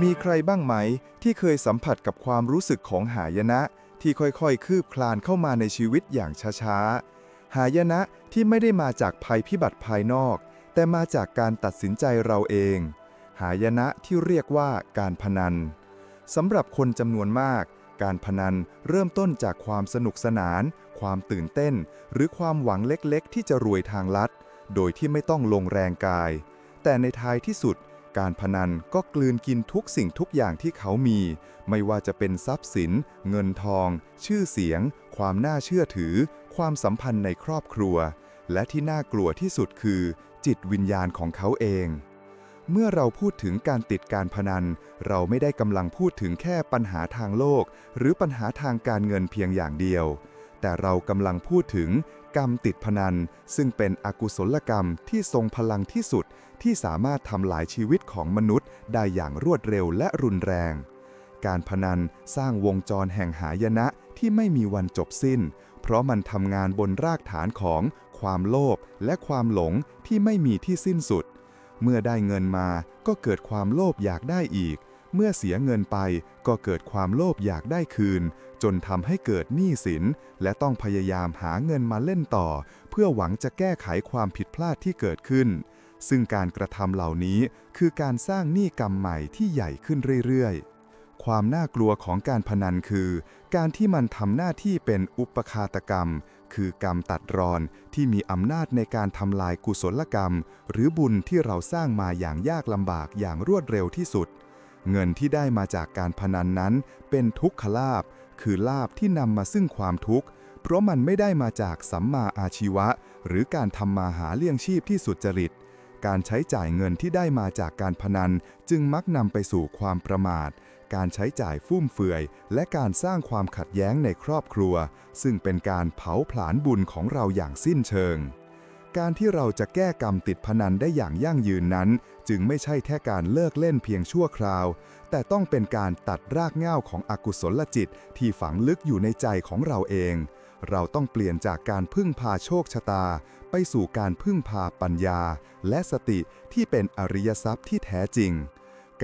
มีใครบ้างไหมที่เคยสัมผัสกับความรู้สึกของหายนะ ที่ค่อยๆ คืบคลานเข้ามาในชีวิตอย่างช้าๆ หายนะที่ไม่ได้มาจากภัยพิบัติภายนอก แต่มาจากการตัดสินใจเราเอง หายนะที่เรียกว่าการพนันสำหรับคนจำนวนมาก การพนันเริ่มต้นจากความสนุกสนาน ความตื่นเต้น หรือความหวังเล็กๆ ที่จะรวยทางลัด โดยที่ไม่ต้องลงแรงกาย แต่ในท้ายที่สุด การพนันก็กลืนกินทุกสิ่งทุกอย่างที่เขามี ไม่ว่าจะเป็นทรัพย์สิน เงินทอง ชื่อเสียง ความน่าเชื่อถือ ความสัมพันธ์ในครอบครัว และที่น่ากลัวที่สุดคือ จิตวิญญาณของเขาเอง เมื่อเราพูดถึงการติดการพนัน เราไม่ได้กำลังพูดถึงแค่ปัญหาทางโลก หรือปัญหาทางการเงินเพียงอย่างเดียว แต่เรากำลังพูดถึงกรรมติดพนัน ซึ่งเป็นอกุศลกรรมที่ทรงพลังที่สุด ที่สามารถทำลายชีวิตของมนุษย์ได้อย่างรวดเร็วและรุนแรง การพนันสร้างวงจรแห่งหายนะที่ไม่มีวันจบสิ้น เพราะมันทำงานบนรากฐานของความโลภและความหลงที่ไม่มีที่สิ้นสุด เมื่อได้เงินมาก็เกิดความโลภอยากได้อีก เมื่อเสียเงินไปก็เกิดความโลภอยากได้คืน จนทำให้เกิดหนี้สิน และต้องพยายามหาเงินมาเล่นต่อ เพื่อหวังจะแก้ไขความผิดพลาดที่เกิดขึ้น ซึ่งการกระทำเหล่านี้คือการสร้างหนี้กรรมใหม่ที่ใหญ่ขึ้นเรื่อยๆ ความน่ากลัวของการพนันคือ การที่มันทำหน้าที่เป็นอุปคาตกรรม คือกรรมตัดรอนที่มีอำนาจในการทำลายกุศลกรรม หรือบุญที่เราสร้างมาอย่างยากลำบากอย่างรวดเร็วที่สุด เงินที่ได้มาจากการพนันนั้น เป็นทุกขลาบคือลาบที่นำมาซึ่งความทุกข์เพราะมันไม่ได้มาจากสัมมาอาชีวะ หรือการทำมาหาเลี้ยงชีพที่สุจริต การใช้จ่ายเงินที่ได้มาจากการพนัน จึงมักนำไปสู่ความประมาท การใช้จ่ายฟุ่มเฟือย และการสร้างความขัดแย้งในครอบครัว ซึ่งเป็นการเผาผลาญบุญของเราอย่างสิ้นเชิง การที่เราจะแก้กรรมติดพนันได้อย่างยั่งยืนนั้น จึงไม่ใช่แค่การเลิกเล่นเพียงชั่วคราว แต่ต้องเป็นการตัดรากเหง้าของอกุศลจิตที่ฝังลึกอยู่ในใจของเราเอง เราต้องเปลี่ยนจากการพึ่งพาโชคชะตา ไปสู่การพึ่งพาปัญญา และสติที่เป็นอริยทรัพย์ที่แท้จริง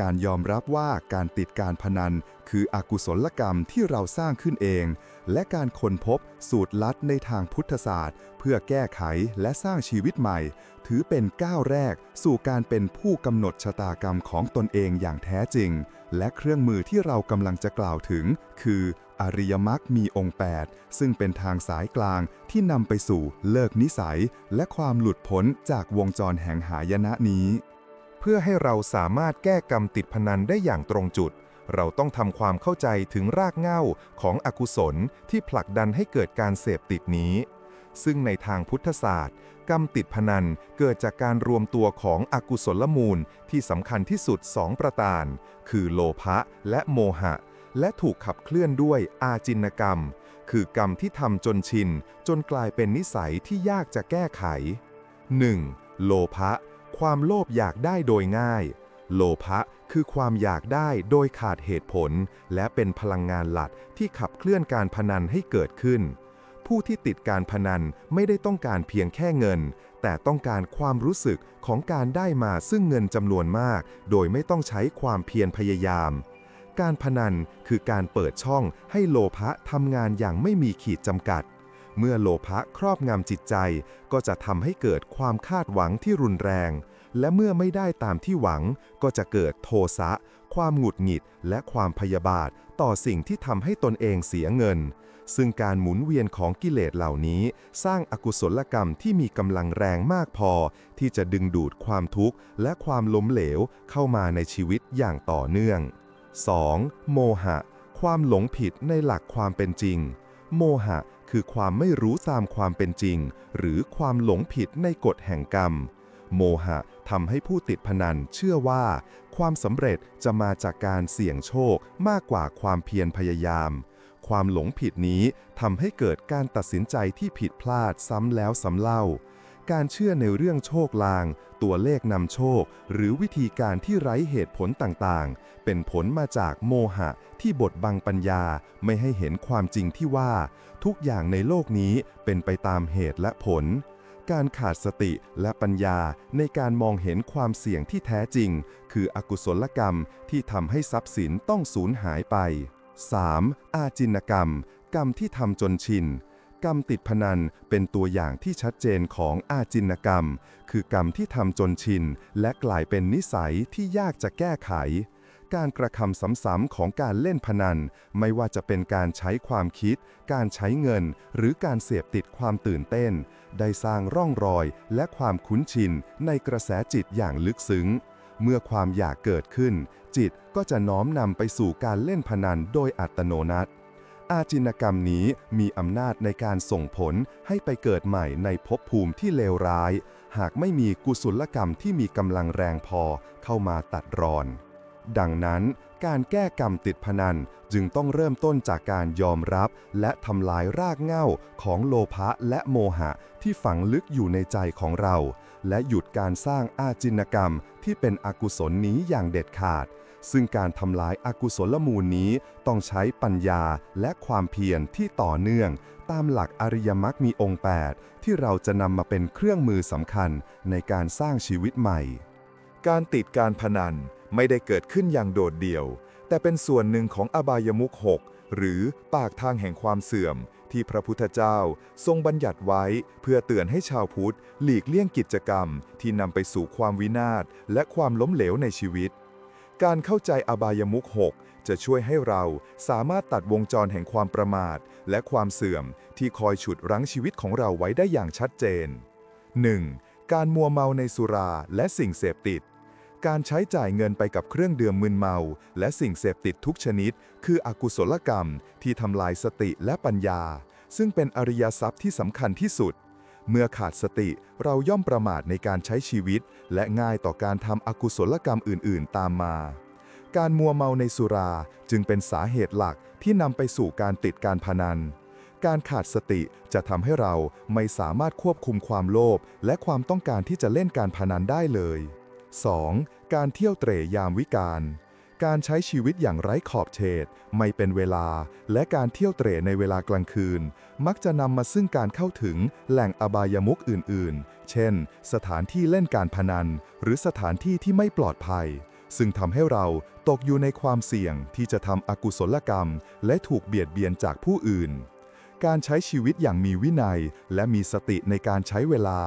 การยอมรับว่าการติดการพนัน คืออกุศลกรรมที่เราสร้างขึ้นเอง และการค้นพบสูตรลัดในทางพุทธศาสตร์ เพื่อแก้ไขและสร้างชีวิตใหม่ ถือเป็นก้าวแรก สู่การเป็นผู้กำหนดชะตากรรมของตนเองอย่างแท้จริง และเครื่องมือที่เรากำลังจะกล่าวถึง คือ อริยมรรคมีองค์ 8 ซึ่งเป็นทางสายกลางที่นำไปสู่เลิกนิสัย และความหลุดพ้นจากวงจรแห่งหายนะนี้ เพื่อให้เราสามารถแก้กรรมติดพนันได้อย่างตรงจุด เราต้องทำความเข้าใจถึงรากเหง้าของอกุศลที่ผลักดันให้เกิดการเสพติดนี้ ซึ่งในทางพุทธศาสตร์ กรรมติดพนันเกิดจากการรวมตัวของอกุศลมูลที่สำคัญที่สุดสองประการคือโลภะและโมหะ และถูกขับเคลื่อนด้วยอาจินกรรม คือกรรมที่ทำจนชิน จนกลายเป็นนิสัยที่ยากจะแก้ไข 1. โลภะ ความโลภอยากได้โดยง่าย โลภะคือความอยากได้โดยขาดเหตุผล และเป็นพลังงานหลักที่ขับเคลื่อนการพนันให้เกิดขึ้น ผู้ที่ติดการพนันไม่ได้ต้องการเพียงแค่เงิน แต่ต้องการความรู้สึกของการได้มาซึ่งเงินจำนวนมาก โดยไม่ต้องใช้ความเพียรพยายาม การพนันคือการเปิดช่องให้โลภะทำงานอย่างไม่มีขีดจำกัด เมื่อโลภะครอบงำจิตใจ ก็จะทำให้เกิดความคาดหวังที่รุนแรง และเมื่อไม่ได้ตามที่หวัง ก็จะเกิดโทสะ ความหงุดหงิด และความพยาบาท ต่อสิ่งที่ทำให้ตนเองเสียเงิน ซึ่งการหมุนเวียนของกิเลสเหล่านี้ สร้างอากุศลกรรมที่มีกำลังแรงมากพอ ที่จะดึงดูดความทุกข์ และความล้มเหลวเข้ามาในชีวิตอย่างต่อเนื่อง 2. โมหะ ความหลงผิดในหลักความเป็นจริง โมหะคือความไม่รู้ตามความเป็นจริง หรือความหลงผิดในกฎแห่งกรรม โมหะทำให้ผู้ติดพนันเชื่อว่า ความสำเร็จจะมาจากการเสี่ยงโชคมากกว่าความเพียรพยายาม ความหลงผิดนี้ทำให้เกิดการตัดสินใจที่ผิดพลาดซ้ำแล้วซ้ำเล่า การเชื่อในเรื่องโชคลาง ตัวเลขนำโชค หรือวิธีการที่ไร้เหตุผลต่างๆ เป็นผลมาจากโมหะที่บดบังปัญญาไม่ให้เห็นความจริงที่ว่า ทุกอย่างในโลกนี้เป็นไปตามเหตุและผล การขาดสติและปัญญาในการมองเห็นความเสี่ยงที่แท้จริง คืออกุศลกรรมที่ทำให้ทรัพย์สินต้องสูญหายไป 3. อาจินกรรม กรรมที่ทำจนชิน กรรมติดพนันเป็นตัวอย่างที่ชัดเจนของอาจินกรรม คือกรรมที่ทำจนชิน และกลายเป็นนิสัยที่ยากจะแก้ไข การกระทำซ้ำๆของการเล่นพนัน ไม่ว่าจะเป็นการใช้ความคิด การใช้เงิน หรือการเสพติดความตื่นเต้น ได้สร้างร่องรอยและความคุ้นชินในกระแสจิตอย่างลึกซึ้ง เมื่อความอยากเกิดขึ้น จิตก็จะน้อมนำไปสู่การเล่นพนันโดยอัตโนนัติ อาจินกรรมนี้มีอำนาจในการส่งผลให้ไปเกิดใหม่ในภพภูมิที่เลวร้าย หากไม่มีกุศลกรรมที่มีกำลังแรงพอเข้ามาตัดรอน ดังนั้นการแก้กรรมติดพนันจึงต้องเริ่มต้นจากการยอมรับและทำลายรากเหง้าของโลภะและโมหะที่ฝังลึกอยู่ในใจของเรา และหยุดการสร้างอาจินกรรมที่เป็นอกุศลนี้อย่างเด็ดขาด ซึ่งการทำลายอากุศลมูลนี้ต้องใช้ปัญญาและความเพียรที่ต่อเนื่อง ตามหลักอริยมรรคมีองค์ 8 ที่เราจะนำมาเป็นเครื่องมือสำคัญในการสร้างชีวิตใหม่ การติดการพนันไม่ได้เกิดขึ้นอย่างโดดเดี่ยว แต่เป็นส่วนหนึ่งของอบายมุขหกหรือปากทางแห่งความเสื่อม ที่พระพุทธเจ้าทรงบัญญัติไว้ เพื่อเตือนให้ชาวพุทธ หลีกเลี่ยงกิจกรรม ที่นำไปสู่ความวินาศและความล้มเหลวในชีวิต การเข้าใจอบายมุขหกจะช่วยให้เราสามารถตัดวงจรแห่งความประมาท และความเสื่อมที่คอยฉุดรั้งชีวิตของเราไว้ได้อย่างชัดเจน 1. การมัวเมาในสุราและสิ่งเสพติด การใช้จ่ายเงินไปกับเครื่องดื่มมึนเมา และสิ่งเสพติดทุกชนิด คืออกุศลกรรมที่ทำลายสติและปัญญา ซึ่งเป็นอริยทรัพย์ที่สำคัญที่สุด เมื่อขาดสติเราย่อมประมาทในการใช้ชีวิต และง่ายต่อการทำอกุศลกรรมอื่น ๆ ตามมา การมัวเมาในสุราจึงเป็นสาเหตุหลักที่นำไปสู่การติดการพนัน การขาดสติจะทำให้เราไม่สามารถควบคุมความโลภและความต้องการที่จะเล่นการพนันได้เลย 2. การเที่ยวเตร่ยามวิกาล การใช้ชีวิตอย่างไร้ขอบเขตไม่เป็นเวลา และการเที่ยวเตร่ในเวลากลางคืน มักจะนำมาซึ่งการเข้าถึงแหล่งอบายมุขอื่นๆ เช่น สถานที่เล่นการพนัน หรือสถานที่ที่ไม่ปลอดภัย ซึ่งทำให้เราตกอยู่ในความเสี่ยงที่จะทำอกุศลกรรม และถูกเบียดเบียนจากผู้อื่นการใช้ชีวิตอย่างมีวินัย และมีสติในการใช้เวลา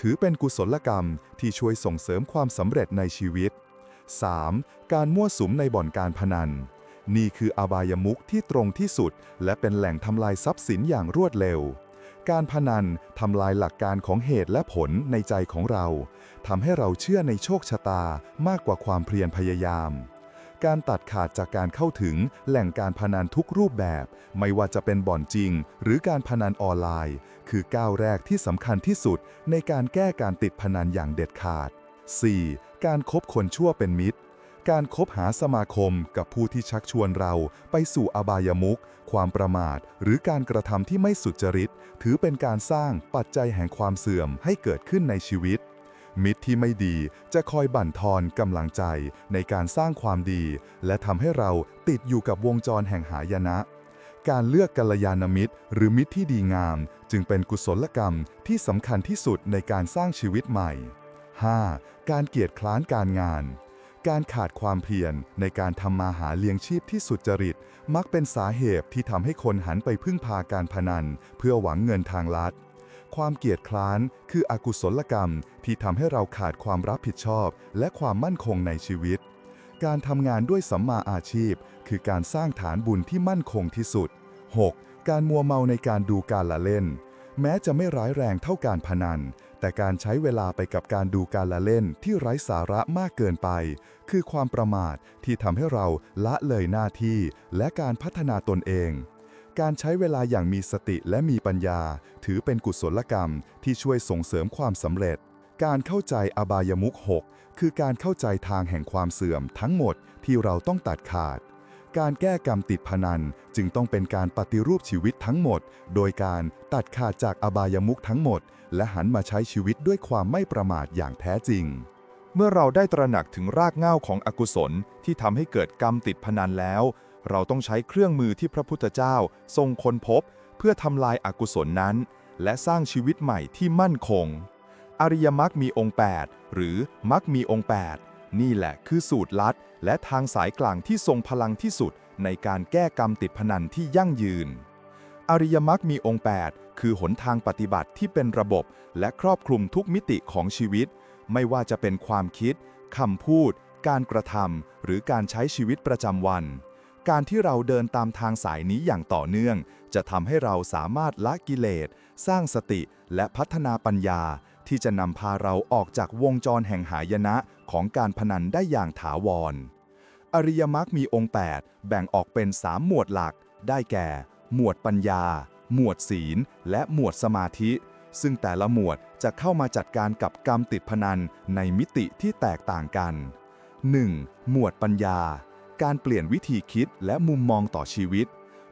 ถือเป็นกุศลกรรมที่ช่วยส่งเสริมความสำเร็จในชีวิต 3. การมั่วสุมในบ่อนการพนัน นี่คืออบายมุขที่ตรงที่สุด และเป็นแหล่งทำลายทรัพย์สินอย่างรวดเร็ว การพนันทำลายหลักการของเหตุและผลในใจของเราทำให้เราเชื่อในโชคชะตามากกว่าความเพียรพยายาม การตัดขาดจากการเข้าถึงแหล่งการพนันทุกรูปแบบ ไม่ว่าจะเป็นบ่อนจริง หรือการพนันออนไลน์ คือก้าวแรกที่สำคัญที่สุดในการแก้การติดพนันอย่างเด็ดขาด 4. การคบคนชั่วเป็นมิตร การคบหาสมาคมกับผู้ที่ชักชวนเราไปสู่อบายมุขความประมาท หรือการกระทำที่ไม่สุจริต ถือเป็นการสร้างปัจจัยแห่งความเสื่อมให้เกิดขึ้นในชีวิต มิตรที่ไม่ดีจะคอยบั่นทอนกำลังใจในการสร้างความดี และทำให้เราติดอยู่กับวงจรแห่งหายนะการเลือกกัลยาณมิตร หรือมิตรที่ดีงาม จึงเป็นกุศลกรรมที่สำคัญที่สุดในการสร้างชีวิตใหม่ 5. การเกียรติคร้านการงาน การขาดความเพียรในการทำมาหาเลี้ยงชีพที่สุจริต มักเป็นสาเหตุที่ทำให้คนหันไปพึ่งพาการพนัน เพื่อหวังเงินทางลัด ความเกียจคร้านคืออกุศลกรรมที่ทำให้เราขาดความรับผิดชอบ และความมั่นคงในชีวิต การทำงานด้วยสัมมาอาชีพ คือการสร้างฐานบุญที่มั่นคงที่สุด 6. การมัวเมาในการดูการละเล่น แม้จะไม่ร้ายแรงเท่าการพนัน แต่การใช้เวลาไปกับการดูการละเล่นที่ไร้สาระมากเกินไป คือความประมาทที่ทำให้เราละเลยหน้าที่ และการพัฒนาตนเอง การใช้เวลาอย่างมีสติและมีปัญญา ถือเป็นกุศลกรรมที่ช่วยส่งเสริมความสำเร็จ การเข้าใจอบายมุขหกคือการเข้าใจทางแห่งความเสื่อมทั้งหมดที่เราต้องตัดขาด การแก้กรรมติดพนันจึงต้องเป็นการปฏิรูปชีวิตทั้งหมด โดยการตัดขาดจากอบายมุขทั้งหมด และหันมาใช้ชีวิตด้วยความไม่ประมาทอย่างแท้จริง เมื่อเราได้ตระหนักถึงรากเหง้าของอกุศลที่ทำให้เกิดกรรมติดพนันแล้ว เราต้องใช้เครื่องมือที่พระพุทธเจ้า ทรงค้นพบ เพื่อทำลายอากุศลนั้น และสร้างชีวิตใหม่ที่มั่นคง อริยมรรคมีองค์ 8 หรือมรรคมีองค์ 8 นี่แหละคือสูตรลัด และทางสายกลางที่ทรงพลังที่สุดในการแก้กรรมติดพนันที่ยั่งยืน อริยมรรคมีองค์ 8 คือหนทางปฏิบัติที่เป็นระบบ และครอบคลุมทุกมิติของชีวิต ไม่ว่าจะเป็นความคิดคำพูด การกระทำหรือการใช้ชีวิตประจำวัน การที่เราเดินตามทางสายนี้อย่างต่อเนื่อง จะทำให้เราสามารถละกิเลส สร้างสติและพัฒนาปัญญา ที่จะนำพาเราออกจากวงจรแห่งหายนะ ของการพนันได้อย่างถาวร อริยมรรคมีองค์ 8 แบ่งออกเป็น 3 หมวดหลัก ได้แก่ หมวดปัญญา หมวดศีล และหมวดสมาธิ ซึ่งแต่ละหมวดจะเข้ามาจัดการกับกรรมติดพนันในมิติที่แตกต่างกัน 1. หมวดปัญญา การเปลี่ยนวิธีคิดและมุมมองต่อชีวิต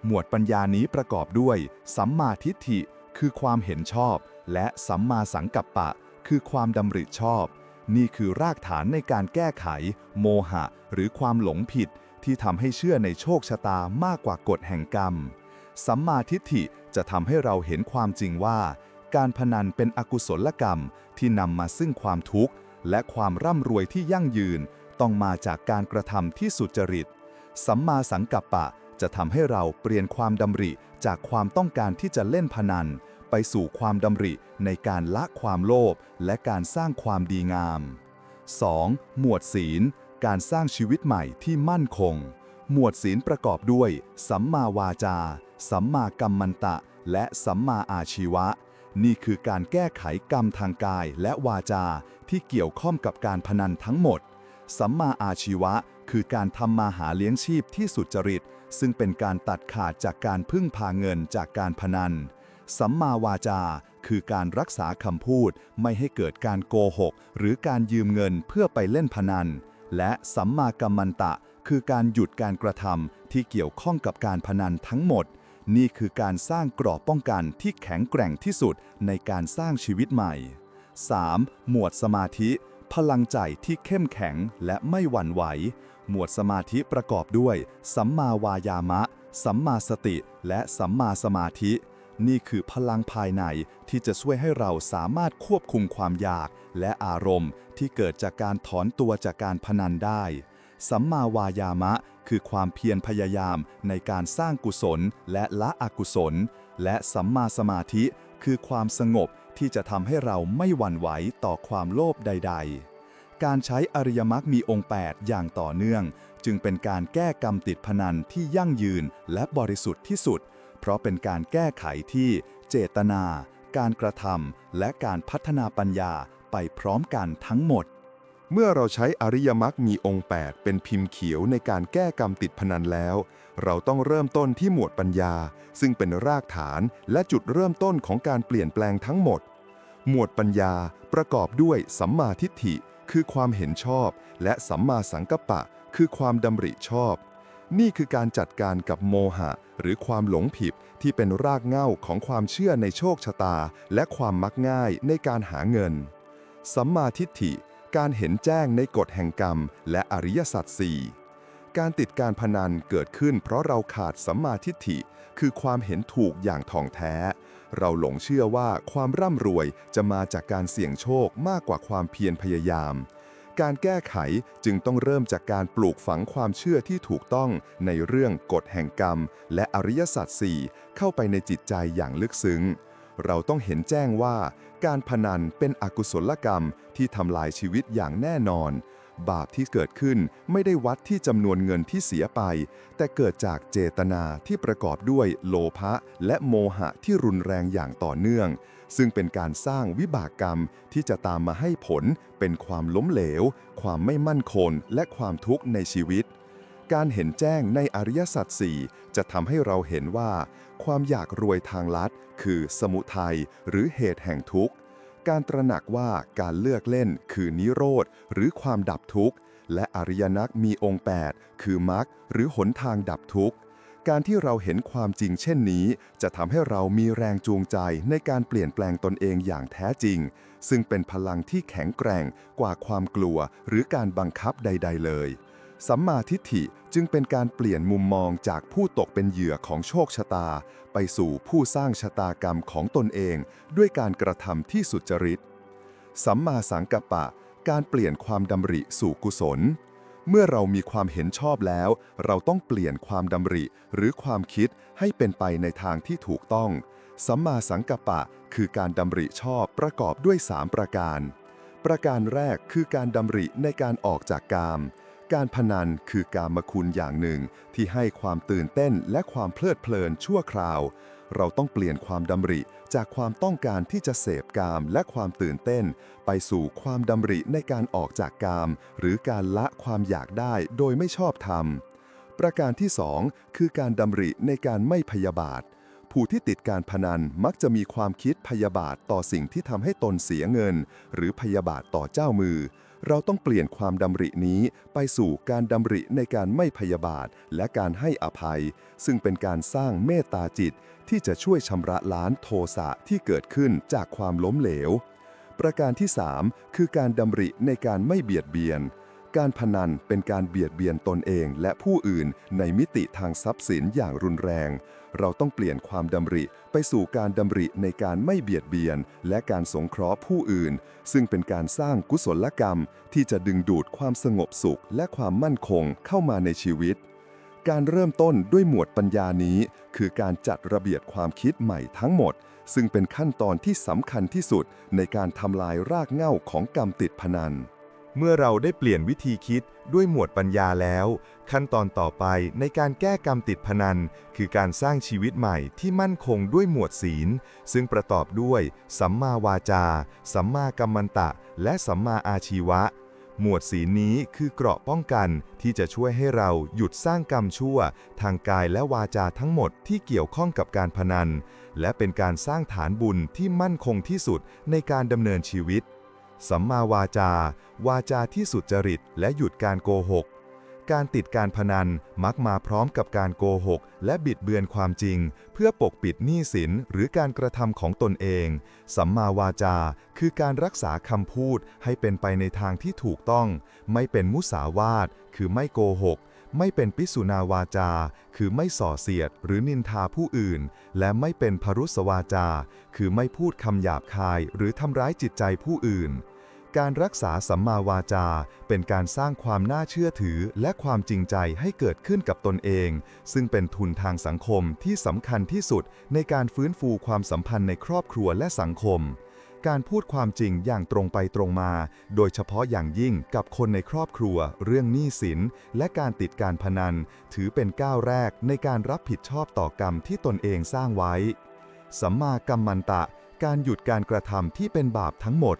หมวดปัญญานี้ประกอบด้วย สัมมาทิฏฐิ คือความเห็นชอบ และสัมมาสังกัปปะ คือความดำริชอบ นี่คือรากฐานในการแก้ไข โมหะ หรือความหลงผิด ที่ทำให้เชื่อในโชคชะตามากกว่ากฎแห่งกรรม สัมมาทิฏฐิจะทำให้เราเห็นความจริงว่า การพนันเป็นอกุศลกรรมที่นำมาซึ่งความทุกข์ และความร่ำรวยที่ยั่งยืน ต้องมาจากการกระทำที่สุจริต สัมมาสังกัปปะจะทำให้เราเปลี่ยนความดำริจากความต้องการที่จะเล่นพนัน ไปสู่ความดำริในการละความโลภและการสร้างความดีงาม 2. หมวดศีล การสร้างชีวิตใหม่ที่มั่นคง หมวดศีลประกอบด้วย สัมมาวาจา สัมมากัมมันตะ และสัมมาอาชีวะ นี่คือการแก้ไขกรรมทางกายและวาจาที่เกี่ยวข้องกับการพนันทั้งหมด สัมมาอาชีวะคือการทำมาหาเลี้ยงชีพที่สุจริต ซึ่งเป็นการตัดขาดจากการพึ่งพาเงินจากการพนัน สัมมาวาจา คือการรักษาคำพูดไม่ให้เกิดการโกหก หรือการยืมเงินเพื่อไปเล่นพนัน และสัมมากัมมันตะ คือการหยุดการกระทำที่เกี่ยวข้องกับการพนันทั้งหมด นี่คือการสร้างกรอบป้องกันที่แข็งแกร่งที่สุดในการสร้างชีวิตใหม่ 3. หมวดสมาธิ พลังใจที่เข้มแข็งและไม่หวั่นไหว หมวดสมาธิประกอบด้วย สัมมาวายามะ สัมมาสติ และสัมมาสมาธิ นี่คือพลังภายในที่จะช่วยให้เราสามารถควบคุมความอยากและอารมณ์ที่เกิดจากการถอนตัวจากการพนันได้ สัมมาวายามะ คือความเพียรพยายามในการสร้างกุศลและละอกุศล และสัมมาสมาธิ คือความสงบที่จะทำให้เราไม่หวั่นไหวต่อความโลภใด ๆการใช้อริยมรรคมีองค์ 8 อย่างต่อเนื่อง จึงเป็นการแก้กรรมติดพนันที่ยั่งยืนและบริสุทธิ์ที่สุด เพราะเป็นการแก้ไขที่เจตนา การกระทำและการพัฒนาปัญญาไปพร้อมกันทั้งหมด เมื่อเราใช้อริยมรรคมีองค์ 8 เป็นพิมพ์เขียวในการแก้กรรมติดพนันแล้ว เราต้องเริ่มต้นที่หมวดปัญญา ซึ่งเป็นรากฐานและจุดเริ่มต้นของการเปลี่ยนแปลงทั้งหมด หมวดปัญญาประกอบด้วยสัมมาทิฏฐิ คือความเห็นชอบ และสัมมาสังกัปปะ คือความดำริชอบ นี่คือการจัดการกับโมหะ หรือความหลงผิดที่เป็นรากเหง้าของความเชื่อในโชคชะตา และความมักง่ายในการหาเงิน สัมมาทิฏฐิ การเห็นแจ้งในกฎแห่งกรรม และอริยสัจสี่การติดการพนันเกิดขึ้นเพราะเราขาดสัมมาทิฏฐิ คือความเห็นถูกอย่างถ่องแท้ เราหลงเชื่อว่าความร่ำรวยจะมาจากการเสี่ยงโชคมากกว่าความเพียรพยายาม การแก้ไขจึงต้องเริ่มจากการปลูกฝังความเชื่อที่ถูกต้องในเรื่องกฎแห่งกรรม และอริยสัจสี่เข้าไปในจิตใจอย่างลึกซึ้ง เราต้องเห็นแจ้งว่า การพนันเป็นอกุศลกรรมที่ทำลายชีวิตอย่างแน่นอน บาปที่เกิดขึ้นไม่ได้วัดที่จำนวนเงินที่เสียไป แต่เกิดจากเจตนาที่ประกอบด้วยโลภะและโมหะที่รุนแรงอย่างต่อเนื่อง ซึ่งเป็นการสร้างวิบากกรรมที่จะตามมาให้ผลเป็นความล้มเหลว ความไม่มั่นคง และความทุกข์ในชีวิต การเห็นแจ้งในอริยสัจสี่จะทำให้เราเห็นว่า ความอยากรวยทางลัด คือสมุทัยหรือเหตุแห่งทุกข์ การตระหนักว่าการเลือกเล่นคือนิโรธ หรือความดับทุกข์ และอริยนักมีองค์ 8 คือมรรคหรือหนทางดับทุกข์ การที่เราเห็นความจริงเช่นนี้ จะทำให้เรามีแรงจูงใจในการเปลี่ยนแปลงตนเองอย่างแท้จริง ซึ่งเป็นพลังที่แข็งแกร่งกว่าความกลัว หรือการบังคับใด ๆ เลย สัมมาทิฏฐิจึงเป็นการเปลี่ยนมุมมองจากผู้ตกเป็นเหยื่อของโชคชะตา ไปสู่ผู้สร้างชะตากรรมของตนเอง ด้วยการกระทำที่สุจริต สัมมาสังกัปปะ การเปลี่ยนความดำริสู่กุศล เมื่อเรามีความเห็นชอบแล้ว เราต้องเปลี่ยนความดำริหรือความคิดให้เป็นไปในทางที่ถูกต้อง สัมมาสังกัปปะคือการดำริชอบประกอบด้วย 3 ประการ ประการแรกคือการดำริในการออกจากกาม การพนันคือการมคุณอย่างหนึ่ง ที่ให้ความตื่นเต้นและความเพลิดเพลินชั่วคราว เราต้องเปลี่ยนความดำริ จากความต้องการที่จะเสพกามและความตื่นเต้น ไปสู่ความดำริในการออกจากกาม หรือการละความอยากได้โดยไม่ชอบธรรม ประการที่สองคือการดำริในการไม่พยาบาท ผู้ที่ติดการพนันมักจะมีความคิดพยาบาทต่อสิ่งที่ทำให้ตนเสียเงิน หรือพยาบาทต่อเจ้ามือ เราต้องเปลี่ยนความดำรินี้ไปสู่การดำริในการไม่พยาบาทและการให้อภัย ซึ่งเป็นการสร้างเมตตาจิตที่จะช่วยชำระล้านโทสะที่เกิดขึ้นจากความล้มเหลว ประการที่ 3 คือการดำริในการไม่เบียดเบียน การพนันเป็นการเบียดเบียนตนเองและผู้อื่นในมิติทางทรัพย์สินอย่างรุนแรง เราต้องเปลี่ยนความดำริไปสู่การดำริในการไม่เบียดเบียน และการสงเคราะห์ผู้อื่น ซึ่งเป็นการสร้างกุศลกรรม ที่จะดึงดูดความสงบสุขและความมั่นคงเข้ามาในชีวิต การเริ่มต้นด้วยหมวดปัญญานี้ คือการจัดระเบียบความคิดใหม่ทั้งหมด ซึ่งเป็นขั้นตอนที่สำคัญที่สุดในการทำลายรากเหง้าของกรรมติดพนัน เมื่อเราได้เปลี่ยนวิธีคิดด้วยหมวดปัญญาแล้ว ขั้นตอนต่อไปในการแก้กรรมติดพนัน คือการสร้างชีวิตใหม่ที่มั่นคงด้วยหมวดศีล ซึ่งประกอบด้วย สัมมาวาจา สัมมากัมมันตะ และสัมมาอาชีวะ หมวดศีลนี้คือเกราะป้องกันที่จะช่วยให้เราหยุดสร้างกรรมชั่ว ทางกายและวาจาทั้งหมดที่เกี่ยวข้องกับการพนัน และเป็นการสร้างฐานบุญที่มั่นคงที่สุดในการดำเนินชีวิต สัมมาวาจา วาจาที่สุจริตและหยุดการโกหก การติดการพนันมักมาพร้อมกับการโกหก และบิดเบือนความจริง เพื่อปกปิดหนี้สินหรือการกระทำของตนเอง สัมมาวาจา คือการรักษาคำพูดให้เป็นไปในทางที่ถูกต้อง ไม่เป็นมุสาวาท คือไม่โกหกไม่เป็นปิสุนาวาจา คือไม่ส่อเสียดหรือนินทาผู้อื่น และไม่เป็นพรุสวาจา คือไม่พูดคำหยาบคายหรือทำร้ายจิตใจผู้อื่น การรักษาสัมมาวาจา เป็นการสร้างความน่าเชื่อถือและความจริงใจให้เกิดขึ้นกับตนเอง ซึ่งเป็นทุนทางสังคมที่สำคัญที่สุดในการฟื้นฟูความสัมพันธ์ในครอบครัวและสังคม การพูดความจริงอย่างตรงไปตรงมา โดยเฉพาะอย่างยิ่งกับคนในครอบครัว เรื่องหนี้สิน และการติดการพนัน ถือเป็นก้าวแรกในการรับผิดชอบต่อกรรมที่ตนเองสร้างไว้ สัมมากัมมันตะ การหยุดการกระทำที่เป็นบาปทั้งหมด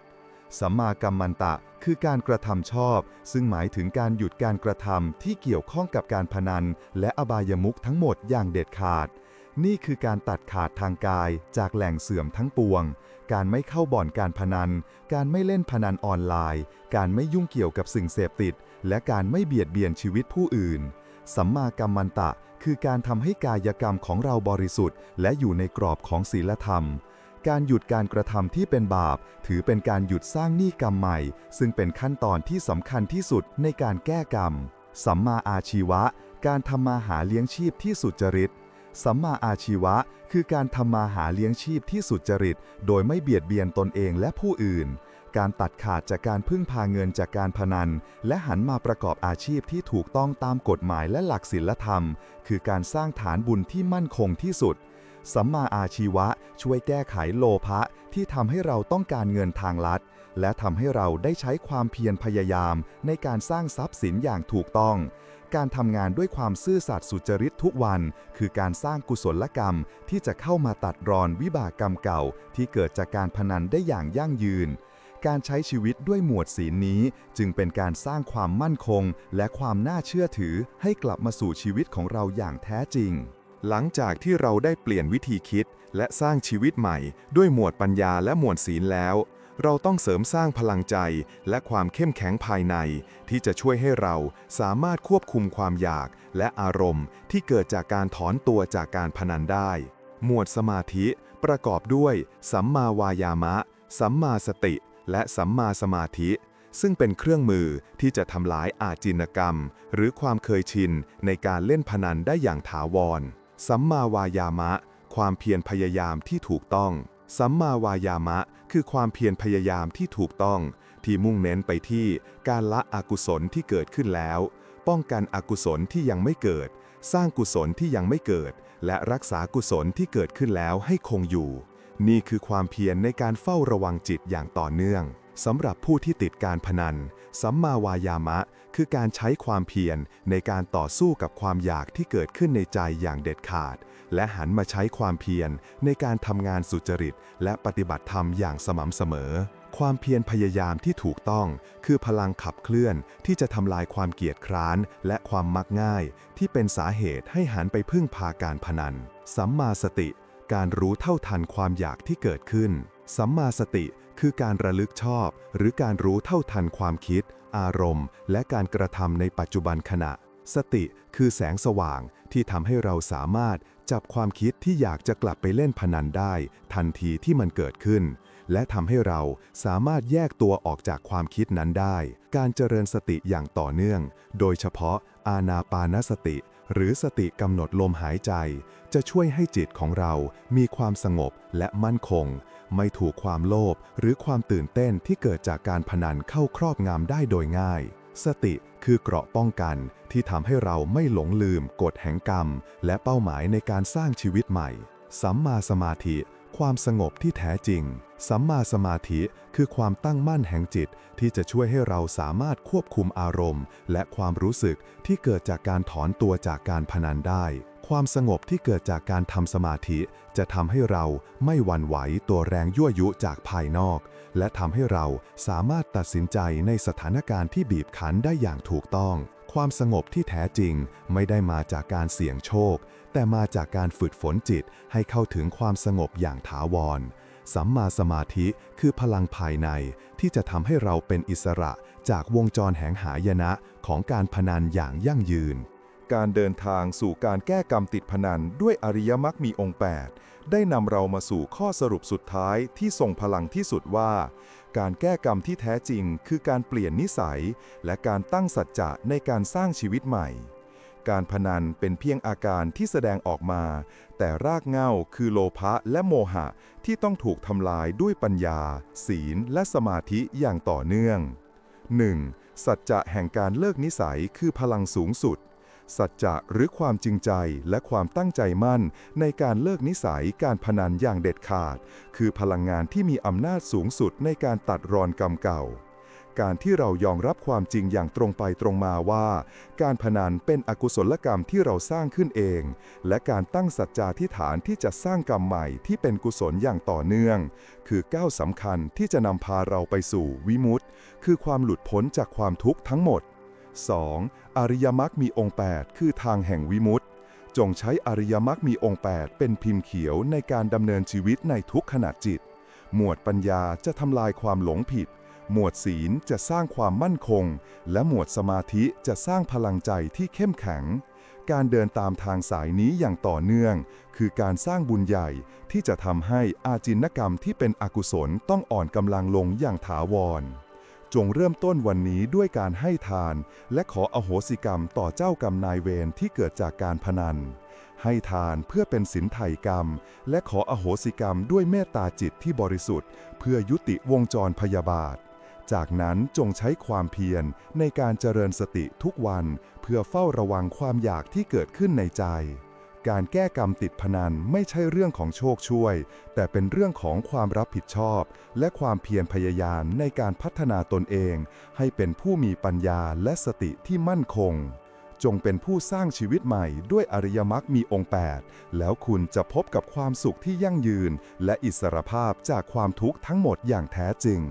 สัมมากัมมันตะ คือการกระทำชอบ ซึ่งหมายถึงการหยุดการกระทำที่เกี่ยวข้องกับการพนัน และอบายมุขทั้งหมดอย่างเด็ดขาด นี่คือการตัดขาดทางกายจากแหล่งเสื่อมทั้งปวง การไม่เข้าบ่อนการพนัน การไม่เล่นพนันออนไลน์ การไม่ยุ่งเกี่ยวกับสิ่งเสพติด และการไม่เบียดเบียนชีวิตผู้อื่น สัมมากัมมันตะ คือการทำให้กายกรรมของเราบริสุทธิ์ และอยู่ในกรอบของศีลธรรม การหยุดการกระทำที่เป็นบาป ถือเป็นการหยุดสร้างหนี้กรรมใหม่ ซึ่งเป็นขั้นตอนที่สำคัญที่สุดในการแก้กรรม สัมมาอาชีวะ การทำมาหาเลี้ยงชีพที่สุจริตสัมมาอาชีวะ คือการทำมาหาเลี้ยงชีพที่สุจริต โดยไม่เบียดเบียนตนเองและผู้อื่น การตัดขาดจากการพึ่งพาเงินจากการพนัน และหันมาประกอบอาชีพที่ถูกต้องตามกฎหมายและหลักศีลธรรม คือการสร้างฐานบุญที่มั่นคงที่สุด สัมมาอาชีวะช่วยแก้ไขโลภะที่ทำให้เราต้องการเงินทางลัด และทำให้เราได้ใช้ความเพียรพยายาม ในการสร้างทรัพย์สินอย่างถูกต้อง การทำงานด้วยความซื่อสัตย์สุจริตทุกวัน คือการสร้างกุศลกรรม ที่จะเข้ามาตัดรอนวิบากกรรมเก่า ที่เกิดจากการพนันได้อย่างยั่งยืนการใช้ชีวิตด้วยหมวดศีลนี้ จึงเป็นการสร้างความมั่นคง และความน่าเชื่อถือให้กลับมาสู่ชีวิตของเราอย่างแท้จริง หลังจากที่เราได้เปลี่ยนวิธีคิด และสร้างชีวิตใหม่ ด้วยหมวดปัญญาและหมวดศีลแล้ว เราต้องเสริมสร้างพลังใจ และความเข้มแข็งภายใน ที่จะช่วยให้เราสามารถควบคุมความอยาก และอารมณ์ ที่เกิดจากการถอนตัวจากการพนันได้ หมวดสมาธิ ประกอบด้วย สัมมาวายามะ สัมมาสติ และสัมมาสมาธิซึ่งเป็นเครื่องมือที่จะทำลายอาจินกรรม หรือความเคยชินในการเล่นพนันได้อย่างถาวร สัมมาวายามะ ความเพียรพยายามที่ถูกต้อง สัมมาวายามะ คือความเพียรพยายามที่ถูกต้อง ที่มุ่งเน้นไปที่การละอกุศลที่เกิดขึ้นแล้ว ป้องกันอกุศลที่ยังไม่เกิด สร้างกุศลที่ยังไม่เกิด และรักษากุศลที่เกิดขึ้นแล้วให้คงอยู่ นี่คือความเพียรในการเฝ้าระวังจิตอย่างต่อเนื่อง สำหรับผู้ที่ติดการพนัน สัมมาวายามะ คือการใช้ความเพียรในการต่อสู้กับความอยากที่เกิดขึ้นในใจอย่างเด็ดขาด และหันมาใช้ความเพียรในการทำงานสุจริต และปฏิบัติธรรมอย่างสม่ำเสมอ ความเพียรพยายามที่ถูกต้อง คือพลังขับเคลื่อนที่จะทำลายความเกียจคร้าน และความมักง่าย ที่เป็นสาเหตุให้หันไปพึ่งพาการพนัน สัมมาสติ การรู้เท่าทันความอยากที่เกิดขึ้น สัมมาสติ คือการระลึกชอบ หรือการรู้เท่าทันความคิด อารมณ์ และการกระทำในปัจจุบันขณะ สติคือแสงสว่างที่ทำให้เราสามารถจับความคิดที่อยากจะกลับไปเล่นพนันได้ ทันทีที่มันเกิดขึ้น และทำให้เราสามารถแยกตัวออกจากความคิดนั้นได้ การเจริญสติอย่างต่อเนื่อง โดยเฉพาะอานาปานสติ หรือสติกำหนดลมหายใจ จะช่วยให้จิตของเรามีความสงบและมั่นคง ไม่ถูกความโลภหรือความตื่นเต้นที่เกิดจากการพนันเข้าครอบงำได้โดยง่าย สติคือเกราะป้องกันที่ทำให้เราไม่หลงลืมกฎแห่งกรรม และเป้าหมายในการสร้างชีวิตใหม่ สัมมาสมาธิ ความสงบที่แท้จริง สัมมาสมาธิคือความตั้งมั่นแห่งจิต ที่จะช่วยให้เราสามารถควบคุมอารมณ์ และความรู้สึกที่เกิดจากการถอนตัวจากการพนันได้ ความสงบที่เกิดจากการทำสมาธิ จะทำให้เราไม่หวั่นไหวตัวแรงยั่วยุจากภายนอก และทำให้เราสามารถตัดสินใจในสถานการณ์ที่บีบคั้นได้อย่างถูกต้อง ความสงบที่แท้จริงไม่ได้มาจากการเสี่ยงโชค แต่มาจากการฝึกฝนจิตให้เข้าถึงความสงบอย่างถาวรสัมมาสมาธิคือพลังภายในที่จะทำให้เราเป็นอิสระจากวงจรแห่งหายนะของการพนันอย่างยั่งยืน การเดินทางสู่การแก้กรรมติดพนันด้วยอริยมรรคมีองค์ 8 ได้นำเรามาสู่ข้อสรุปสุดท้ายที่ทรงพลังที่สุดว่า การแก้กรรมที่แท้จริง คือการเปลี่ยนนิสัย และการตั้งสัจจะในการสร้างชีวิตใหม่ การพนันเป็นเพียงอาการที่แสดงออกมา แต่รากเหง้าคือโลภะและโมหะที่ต้องถูกทำลายด้วยปัญญา ศีล และสมาธิอย่างต่อเนื่อง 1. สัจจะแห่งการเลิกนิสัยคือพลังสูงสุด สัจจะหรือความจริงใจและความตั้งใจมั่น ในการเลิกนิสัยการพนันอย่างเด็ดขาด คือพลังงานที่มีอำนาจสูงสุดในการตัดรอนกรรมเก่า การที่เรายอมรับความจริงอย่างตรงไปตรงมาว่า การพนันเป็นอกุศลกรรมที่เราสร้างขึ้นเอง และการตั้งสัจจาธิฐานที่จะสร้างกรรมใหม่ที่เป็นกุศลอย่างต่อเนื่อง คือก้าวสำคัญที่จะนำพาเราไปสู่วิมุตติคือความหลุดพ้นจากความทุกข์ทั้งหมด 2. อริยมรรคมีองค์ 8 คือทางแห่งวิมุตติ จงใช้อริยมรรคมีองค์ 8 เป็นพิมพ์เขียวในการดำเนินชีวิตในทุกขณะจิต หมวดปัญญาจะทำลายความหลงผิด หมวดศีลจะสร้างความมั่นคง และหมวดสมาธิจะสร้างพลังใจที่เข้มแข็ง การเดินตามทางสายนี้อย่างต่อเนื่อง คือการสร้างบุญใหญ่ที่จะทำให้อาจินกรรมที่เป็นอกุศลต้องอ่อนกำลังลงอย่างถาวร จงเริ่มต้นวันนี้ด้วยการให้ทาน และขออโหสิกรรมต่อเจ้ากรรมนายเวรที่เกิดจากการพนัน ให้ทานเพื่อเป็นสินไถ่กรรม และขออโหสิกรรมด้วยเมตตาจิตที่บริสุทธิ์ เพื่อยุติวงจรพยาบาท จากนั้นจงใช้ความเพียรในการเจริญสติทุกวัน เพื่อเฝ้าระวังความอยากที่เกิดขึ้นในใจ การแก้กรรมติดพนันไม่ใช่เรื่องของโชคช่วย แต่เป็นเรื่องของความรับผิดชอบ และความเพียรพยายามในการพัฒนาตนเอง ให้เป็นผู้มีปัญญาและสติที่มั่นคง จงเป็นผู้สร้างชีวิตใหม่ด้วยอริยมรรคมีองค์ 8 แล้วคุณจะพบกับความสุขที่ยั่งยืน และอิสรภาพจากความทุกข์ทั้งหมดอย่างแท้จริง